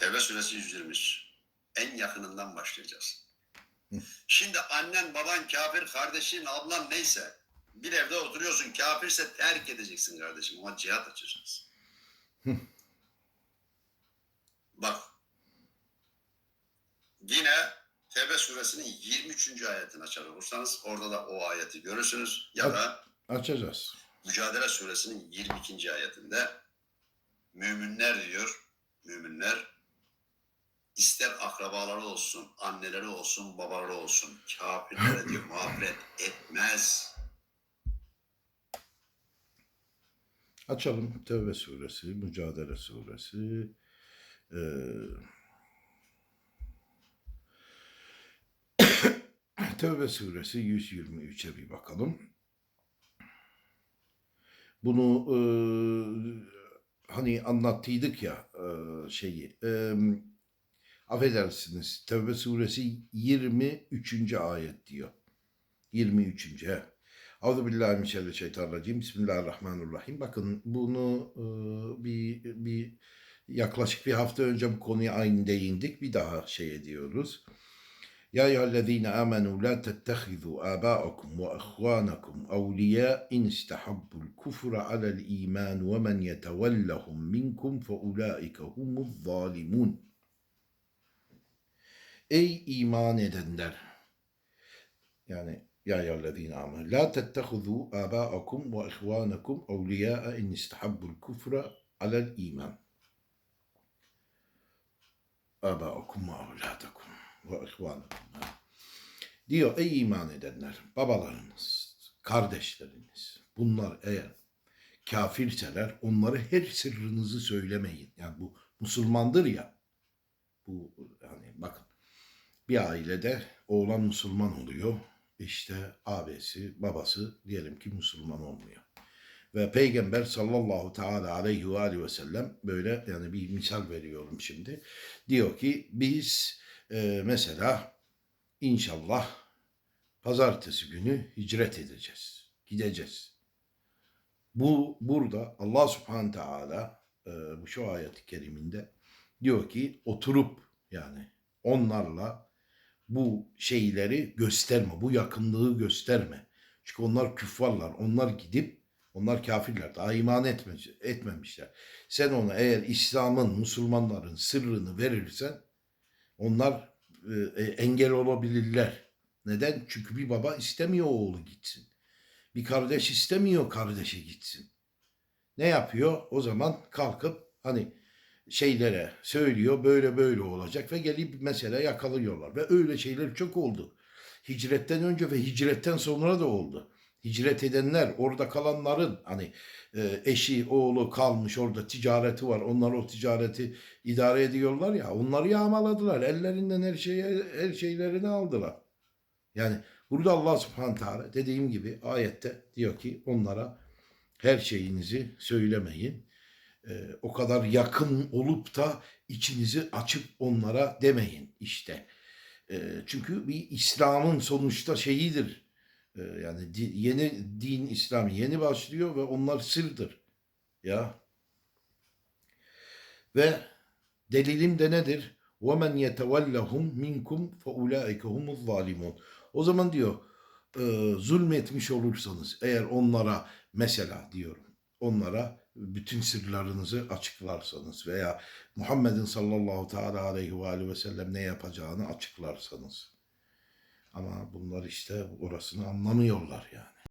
Tevbe suresi 123. En yakınından başlayacağız. Şimdi annen, baban kafir, kardeşin, ablan neyse bir evde oturuyorsun kafirse terk edeceksin kardeşim ama cihat açacağız. Bak yine Tevbe suresinin 23. ayetini açar olursanız orada da o ayeti görürsünüz. Ya da Açacağız. Mücadele suresinin 22. ayetinde müminler diyor, müminler ister akrabaları olsun, anneleri olsun, babaları olsun, kafirlere diyor mağfiret etmez. Açalım Tevbe suresi, Mücadele suresi. Ee, Tevbe suresi 123'e bir bakalım. Bunu e, hani anlattıydık ya e, şeyi. E, affedersiniz Tevbe suresi 23. ayet diyor. 23. he. Euzu billahi mineşşeytanirracim. Bismillahirrahmanirrahim. Bakın bunu e, bir bir yaklaşık bir hafta önce bu konuya aynı değindik. Bir daha şey ediyoruz. Ya eyyühellezine amenu la tettehizu aba'akum ve ihvanakum evliya in istahabbul kufra alel iman ve men yetevellahum minkum fe ulaike humuz zalimun. Ey iman edenler! Yani ya eyyühellezine amenu la tettehizu aba'akum ve ihvanakum evliya in istahabbul kufra alel iman. Aba'akum ve evladakum ve ihvanakum. Diyor ey iman edenler, babalarınız, kardeşleriniz, bunlar eğer kafirseler onları her sırrınızı söylemeyin. Yani bu Müslümandır ya. Bu yani bakın bir ailede oğlan Müslüman oluyor. İşte abisi, babası diyelim ki Müslüman olmuyor. Ve Peygamber sallallahu teala aleyhi ve aleyhi ve sellem böyle yani bir misal veriyorum şimdi. Diyor ki biz e, mesela inşallah pazartesi günü hicret edeceğiz. Gideceğiz. Bu burada Allah subhanahu teala e, şu ayet-i keriminde diyor ki oturup yani onlarla bu şeyleri gösterme, bu yakınlığı gösterme. Çünkü onlar küffarlar, onlar gidip onlar kafirler, daha iman etme, etmemişler. Sen ona eğer İslam'ın, Müslümanların sırrını verirsen onlar e, engel olabilirler. Neden? Çünkü bir baba istemiyor oğlu gitsin. Bir kardeş istemiyor kardeşi gitsin. Ne yapıyor? O zaman kalkıp hani şeylere söylüyor böyle böyle olacak ve gelip mesela yakalıyorlar. Ve öyle şeyler çok oldu. Hicretten önce ve hicretten sonra da oldu. Hicret edenler, orada kalanların hani e, eşi, oğlu kalmış orada ticareti var. Onlar o ticareti idare ediyorlar ya. Onları yağmaladılar. Ellerinden her şeye her şeylerini aldılar. Yani burada Allah Subhanahu Teala dediğim gibi ayette diyor ki onlara her şeyinizi söylemeyin Ee, o kadar yakın olup da içinizi açıp onlara demeyin işte. Ee, çünkü bir İslam'ın sonuçta şeyidir. Ee, yani di- yeni din İslam yeni başlıyor ve onlar sırdır. Ya. Ve delilim de nedir? وَمَنْ يَتَوَلَّهُمْ مِنْكُمْ فَاُولَٰئِكَ هُمُ الظَّالِمُونَ O zaman diyor e, zulmetmiş olursanız eğer onlara mesela diyorum onlara bütün sırlarınızı açıklarsanız veya Muhammed'in sallallahu teala aleyhi ve aleyhi ve sellem ne yapacağını açıklarsanız. Ama bunlar işte orasını anlamıyorlar yani.